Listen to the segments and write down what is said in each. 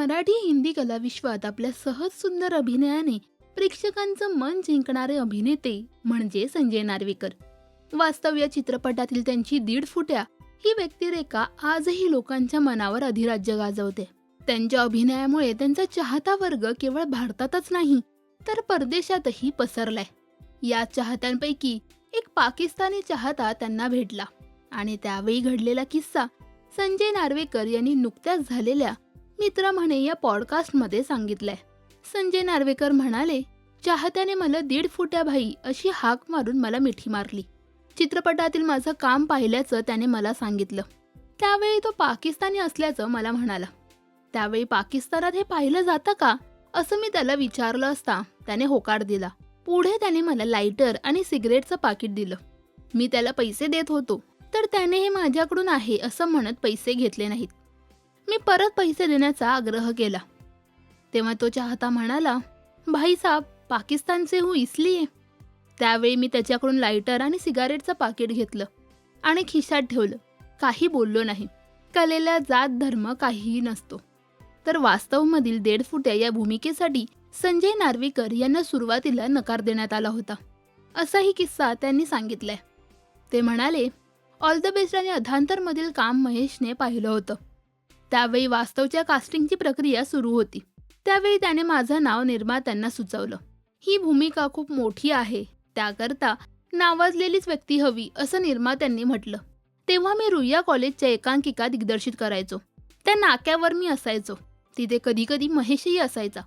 मराठी हिंदी कलाविश्वात आपल्या सहज सुंदर अभिनयाने प्रेक्षकांचं मन जिंकणारे अभिनेते म्हणजे संजय नार्वेकर. वास्तव या चित्रपटातील त्यांची दीड फुट्या ही व्यक्तिरेखा आजही लोकांच्या मनावर अधिराज्य गाजवते. त्यांच्या अभिनयामुळे त्यांचा चाहता वर्ग केवळ भारतातच नाही तर परदेशातही पसरलाय. या चाहत्यांपैकी एक पाकिस्तानी चाहता त्यांना भेटला आणि त्यावेळी घडलेला किस्सा संजय नार्वेकर यांनी नुकत्याच झालेल्या मित्र म्हणे या पॉडकास्टमध्ये सांगितलंय. संजय नार्वेकर म्हणाले चाहत्याने मला दीड फुट्या भाई अशी हाक मारून मला मिठी मारली. चित्रपटातील माझं काम पाहिल्याचं त्याने मला सांगितलं. त्यावेळी तो पाकिस्तानी असल्याचं मला म्हणाला. त्यावेळी पाकिस्तानात हे पाहिलं जातं का? असं मी त्याला विचारलं असता त्याने होकार दिला. पुढे त्याने मला लायटर आणि सिगरेटचं पाकिट दिलं. मी त्याला पैसे देत होतो तर त्याने हे माझ्याकडून आहे असं म्हणत पैसे घेतले नाहीत. मी परत पैसे देण्याचा आग्रह केला. तेव्हा तो चाहता म्हणाला भाईसाहेब पाकिस्तानचे हू इसलिये. त्यावेळी मी त्याच्याकडून लायटर आणि सिगारेटचं पाकिट घेतलं आणि खिशात ठेवलं. काही बोललो नाही. कलेला जात धर्म काहीही नसतो. तर वास्तवमधील देड फुट्या या भूमिकेसाठी संजय नार्वेकर यांना सुरुवातीला नकार देण्यात आला होता. असाही किस्सा त्यांनी सांगितलाय. ते म्हणाले ऑल द बेस्ट आणि अधांतरमधील काम महेशने पाहिलं होतं. त्यावेळी वास्तवच्या कास्टिंगची प्रक्रिया सुरू होती. त्यावेळी त्याने माझं नाव निर्मात्यांना सुचवलं. ही भूमिका खूप मोठी आहे. त्याकरता नावाजलेलीच व्यक्ती हवी असं निर्मात्यांनी म्हटलं. तेव्हा मी रुईया कॉलेजच्या एकांकिका दिग्दर्शित करायचो. त्या नाक्यावर मी असायचो. तिथे कधी कधी महेशही असायचा.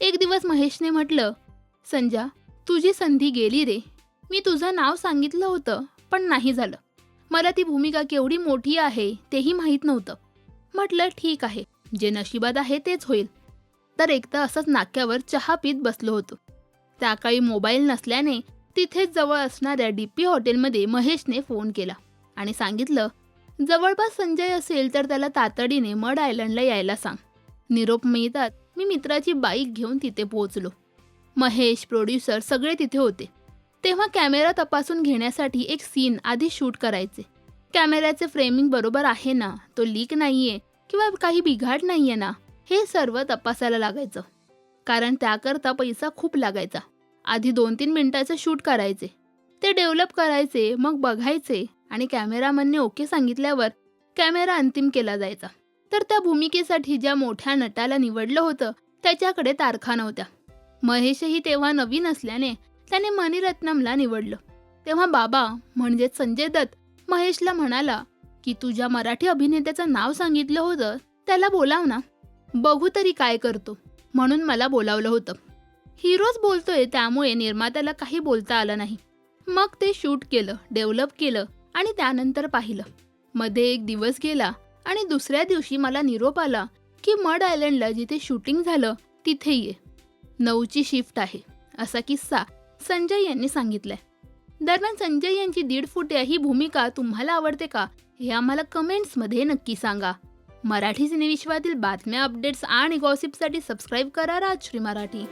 एक दिवस महेशने म्हटलं संजा तुझी संधी गेली रे. मी तुझं नाव सांगितलं होतं पण नाही झालं. मला ती भूमिका केवढी मोठी आहे तेही माहीत नव्हतं. म्हटलं ठीक आहे. जे नशिबात आहे तेच होईल. तर एकदा असंच नाक्यावर चहा पीत बसलो होतो. त्या काळी मोबाईल नसल्याने तिथेच जवळ असणाऱ्या डी पी हॉटेलमध्ये महेशने फोन केला आणि सांगितलं जवळपास संजय असेल तर त्याला तातडीने मड आयलंडला यायला सांग. निरोप मिळतात मी मित्राची बाईक घेऊन तिथे पोहोचलो. महेश प्रोड्युसर सगळे तिथे होते. तेव्हा कॅमेरा तपासून घेण्यासाठी एक सीन आधी शूट करायचे. कॅमेऱ्याचे फ्रेमिंग बरोबर आहे ना? तो लीक नाहीये. किंवा काही बिघाड आहे ना हे सर्व तपासायला लागायचं. कारण त्याकरता पैसा खूप लागायचा. आधी दोन तीन मिनिटाचं शूट करायचे. ते डेव्हलप करायचे मग बघायचे आणि कॅमेरामनने ओके सांगितल्यावर कॅमेरा अंतिम केला जायचा. तर त्या भूमिकेसाठी ज्या मोठ्या नटाला निवडलं होतं त्याच्याकडे तारखा नव्हत्या महेशही तेव्हा नवीन असल्याने त्याने मणिरत्नमला निवडलं. तेव्हा बाबा म्हणजेच संजय दत्त महेशला म्हणाला की तुझ्या मराठी अभिनेत्याचं नाव सांगितलं होतं त्याला बोलाव ना. बघू तरी काय करतो म्हणून मला बोलावलं होतं. हिरोज बोलतोय त्यामुळे निर्मात्याला काही बोलता आलं नाही. मग ते शूट केलं डेव्हलप केलं आणि त्यानंतर पाहिलं. मध्ये एक दिवस गेला आणि दुसऱ्या दिवशी मला निरोप आला की मड आयलंडला जिथे शूटिंग झालं तिथे ये. नऊची शिफ्ट आहे असा किस्सा संजय यांनी सांगितलाय. दरम्यान संजय यांची दीड फुट्या ही भूमिका तुम्हाला आवडते का हे आम्हाला कमेंट्समध्ये नक्की सांगा. मराठी सिनेविश्वातील बातम्या अपडेट्स आणि गॉसिपसाठी सबस्क्राईब करा राजश्री मराठी.